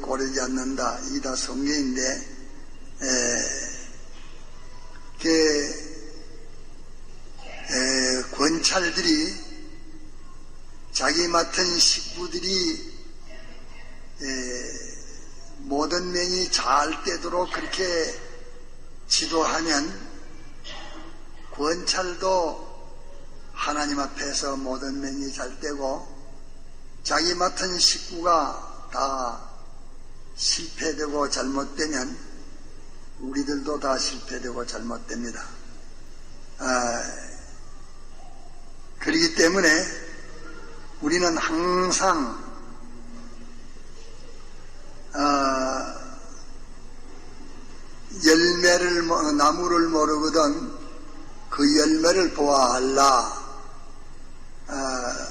꼴이 되지 않는다. 이게 다 성경인데, 에, 그, 에, 권찰들이 자기 맡은 식구들이 에, 모든 면이 잘 되도록 그렇게 지도하면 권찰도 하나님 앞에서 모든 면이 잘 되고 자기 맡은 식구가 다 실패되고 잘못되면 우리들도 다 실패되고 잘못됩니다. 아, 그렇기 때문에 우리는 항상 아, 열매를 모- 나무를 모르거든 그 열매를 보아할라 아,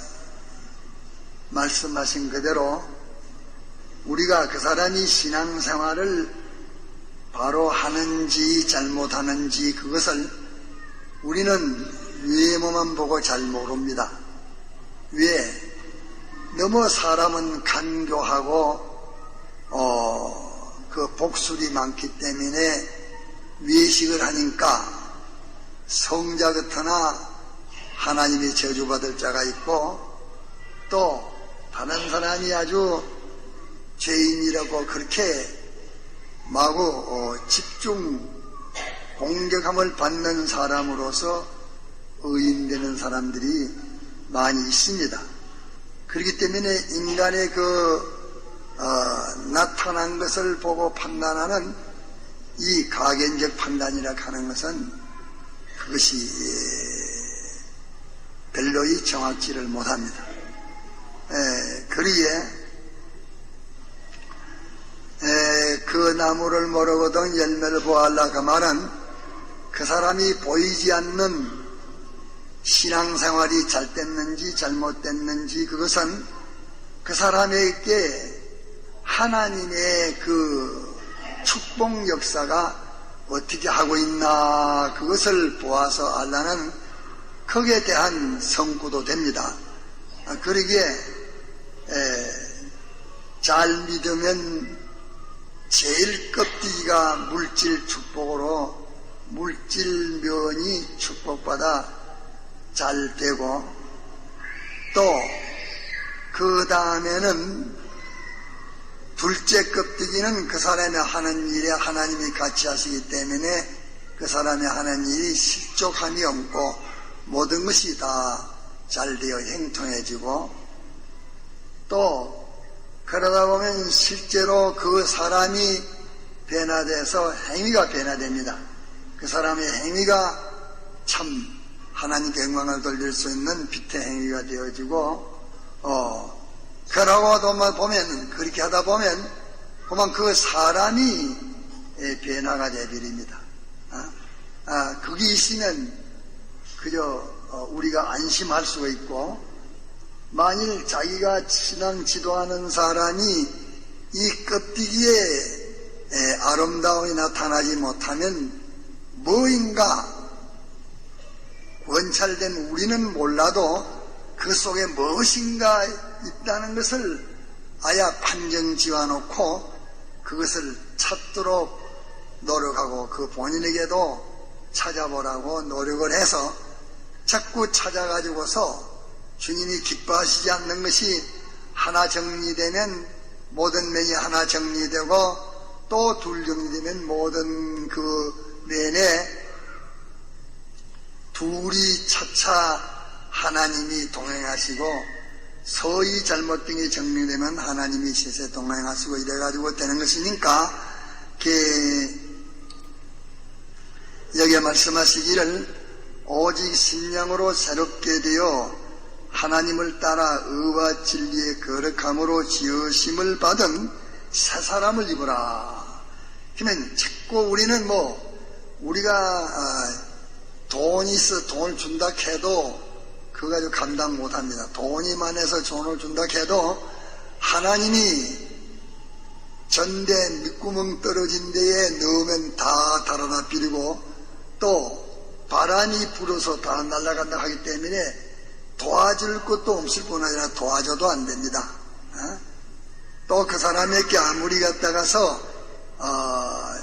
말씀하신 그대로 우리가 그 사람이 신앙생활을 바로 하는지 잘못하는지 그것을 우리는 외모만 보고 잘 모릅니다. 왜? 너무 사람은 간교하고 어, 그 복술이 많기 때문에 외식을 하니까 성자 같으나 하나님이 저주받을 자가 있고 또 다른 사람이 아주 죄인이라고 그렇게 마구 어, 집중 공격함을 받는 사람으로서 의인되는 사람들이 많이 있습니다. 그렇기 때문에 인간의 그 어, 나타난 것을 보고 판단하는 이 가견적 판단이라 하는 것은 그것이 예, 별로이 정확지를 못합니다. 에, 그리에 에, 그 나무를 모르거든 열매를 보아라 그 말은 그 사람이 보이지 않는 신앙생활이 잘 됐는지 잘못됐는지 그것은 그 사람에게 하나님의 그 축복 역사가 어떻게 하고 있나 그것을 보아서 알라는 거기에 대한 성구도 됩니다. 아, 그러기에 에, 잘 믿으면 제일 껍데기가 물질 축복으로 물질면이 축복받아 잘 되고 또 그 다음에는 둘째 껍데기는 그 사람이 하는 일에 하나님이 같이 하시기 때문에 그 사람이 하는 일이 실족함이 없고 모든 것이 다 잘 되어 행통해지고 또 그러다 보면 실제로 그 사람이 변화돼서 행위가 변화됩니다. 그 사람의 행위가 참 하나님께 영광을 돌릴 수 있는 빛의 행위가 되어지고 어 그러고도 보면 그렇게 하다 보면 그만 그 사람이 예, 변화가 되버립니다. 아, 아, 그게 있으면 그저 어, 우리가 안심할 수가 있고 만일 자기가 신앙 지도하는 사람이 이 껍데기에 에, 아름다움이 나타나지 못하면 뭐인가? 원찰된 우리는 몰라도 그 속에 무엇인가 있다는 것을 아야 판정 지어놓고 그것을 찾도록 노력하고 그 본인에게도 찾아보라고 노력을 해서 자꾸 찾아가지고서 주님이 기뻐하시지 않는 것이 하나 정리되면 모든 면이 하나 정리되고 또 둘 정리되면 모든 그 면에 둘이 차차 하나님이 동행하시고 서희 잘못된 게 정리되면 하나님이 셋에 동행하시고 이래가지고 되는 것이니까 여기에 말씀하시기를 오직 신령으로 새롭게 되어 하나님을 따라 의와 진리의 거룩함으로 지으심을 받은 새 사람을 입으라. 그러면 자꾸 우리는 뭐 우리가 아, 돈이 있어 돈을 준다 해도 그거 가지고 감당 못합니다. 돈이 많아서 돈을 준다 해도 하나님이 전대 밑구멍 떨어진 데에 넣으면 다 달아나 비리고 또 바람이 불어서 다 날아간다 하기 때문에 도와줄 것도 없을 뿐 아니라 도와줘도 안 됩니다. 어? 또그 사람에게 아무리 갖다가서 어,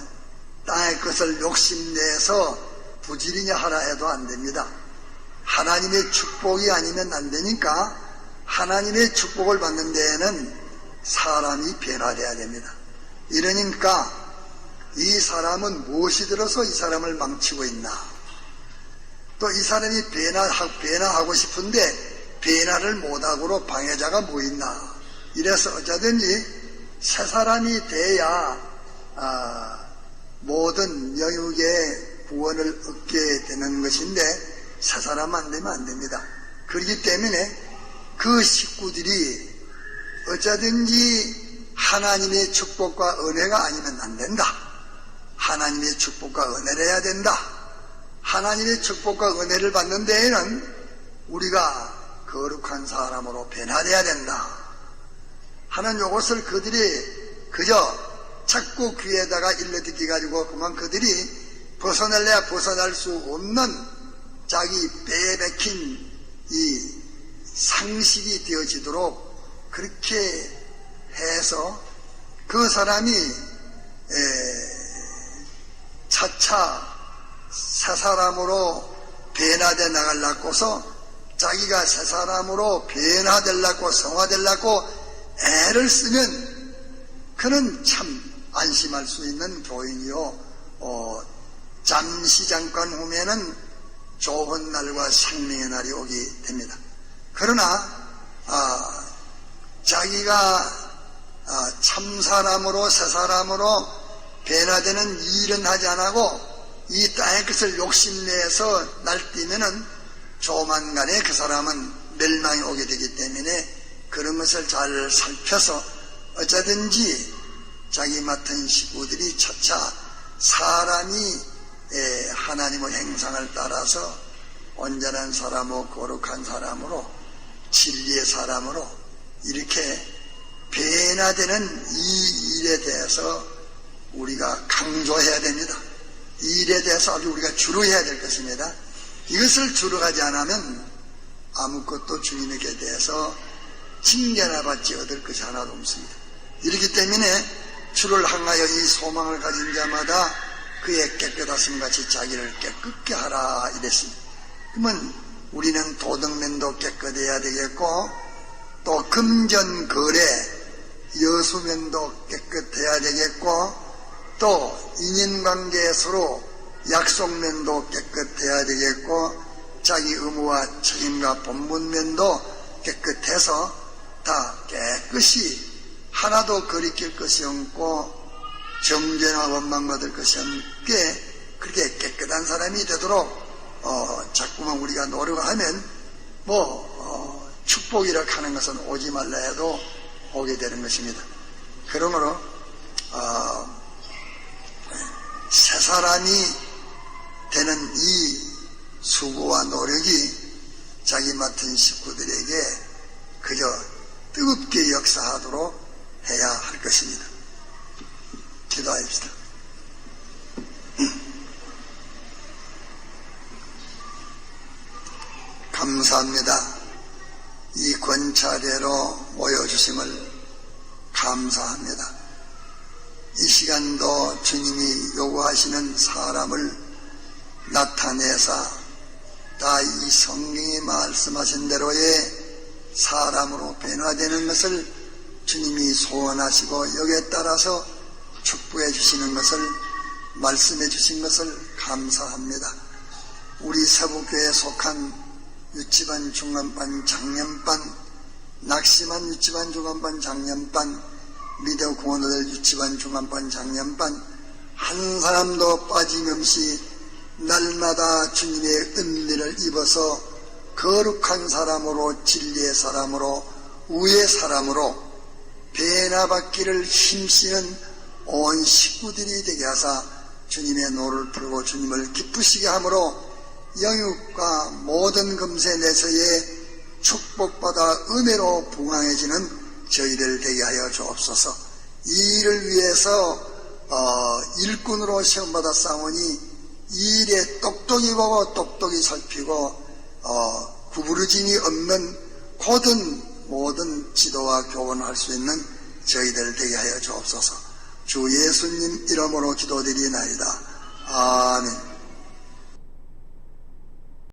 땅의 것을 욕심내서 부지런히 하라 해도 안 됩니다. 하나님의 축복이 아니면 안 되니까 하나님의 축복을 받는 데에는 사람이 변화돼야 됩니다. 이러니까 이 사람은 무엇이 들어서 이 사람을 망치고 있나? 또 이 사람이 변화하, 변화하고 싶은데 변화를 못하고로 방해자가 뭐 있나? 이래서 어쩌든지 새 사람이 돼야 아, 모든 영육의 구원을 얻게 되는 것인데 새 사람 안 되면 안 됩니다. 그렇기 때문에 그 식구들이 어쩌든지 하나님의 축복과 은혜가 아니면 안 된다. 하나님의 축복과 은혜를 해야 된다. 하나님의 축복과 은혜를 받는 데에는 우리가 거룩한 사람으로 변화돼야 된다. 하는 요것을 그들이 그저 자꾸 귀에다가 일러듣기 가지고 그만 그들이 벗어날래야 벗어날 수 없는 자기 배에 박힌 이 상식이 되어지도록 그렇게 해서 그 사람이 에, 차차 새 사람으로 변화돼 나가려고서 자기가 새 사람으로 변화되려고 성화되려고 애를 쓰면 그는 참 안심할 수 있는 교인이요. 어, 잠시 잠깐 후면은 좋은 날과 생명의 날이 오게 됩니다. 그러나 아, 자기가 아, 참 사람으로 새 사람으로 변화되는 일은 하지 않고 이 땅의 것을 욕심내서 날뛰면은 조만간에 그 사람은 멸망이 오게 되기 때문에 그런 것을 잘 살펴서 어쩌든지 자기 맡은 식구들이 차차 사람이 에, 하나님의 행상을 따라서 온전한 사람으로 거룩한 사람으로 진리의 사람으로 이렇게 변화되는 이 일에 대해서 우리가 강조해야 됩니다. 이 일에 대해서 아주 우리가 주로 해야 될 것입니다. 이것을 주로 하지 않으면 아무것도 주님에게 대해서 칭찬을 받지 얻을 것이 하나도 없습니다. 이렇기 때문에 주를 향하여 이 소망을 가진 자마다 그의 깨끗하심 같이 자기를 깨끗게 하라 이랬습니다. 그러면 우리는 도덕면도 깨끗해야 되겠고 또 금전 거래 여수면도 깨끗해야 되겠고 또 인연관계 서로 약속면도 깨끗해야 되겠고 자기 의무와 책임과 본분면도 깨끗해서 다 깨끗이 하나도 거리낄 것이 없고 정죄나 원망 받을 것이 없게 그렇게 깨끗한 사람이 되도록 어, 자꾸만 우리가 노력하면 뭐 어, 축복이라 하는 것은 오지 말라 해도 오게 되는 것입니다. 그러므로 어, 새 사람이 되는 이 수고와 노력이 자기 맡은 식구들에게 그저 뜨겁게 역사하도록 해야 할 것입니다. 기도하십시다. 감사합니다. 이 권차례로 모여주심을 감사합니다. 이 시간도 주님이 요구하시는 사람을 나타내사 다 이 성경이 말씀하신 대로의 사람으로 변화되는 것을 주님이 소원하시고 여기에 따라서 축복해 주시는 것을 말씀해 주신 것을 감사합니다. 우리 세부교회에 속한 유치반 중간반 장년반 낙심한 유치반 중간반 장년반 미디어 공원들 유치반 중간반 장년반 한 사람도 빠짐없이 날마다 주님의 은혜를 입어서 거룩한 사람으로 진리의 사람으로 우의 사람으로 변화받기를 힘쓰는 온 식구들이 되게 하사 주님의 노를 풀고 주님을 기쁘시게 함으로 영육과 모든 금세 내서의 축복받아 은혜로 부강해지는 저희들 되게 하여 주옵소서. 이 일을 위해서 어, 일꾼으로 시험받아 싸우니 이 일에 똑똑히 보고 똑똑히 살피고 어, 구부러짐이 없는 고든 모든 지도와 교원할 수 있는 저희들 되게 하여 주옵소서. 주 예수님 이름으로 기도드리나이다. 아멘.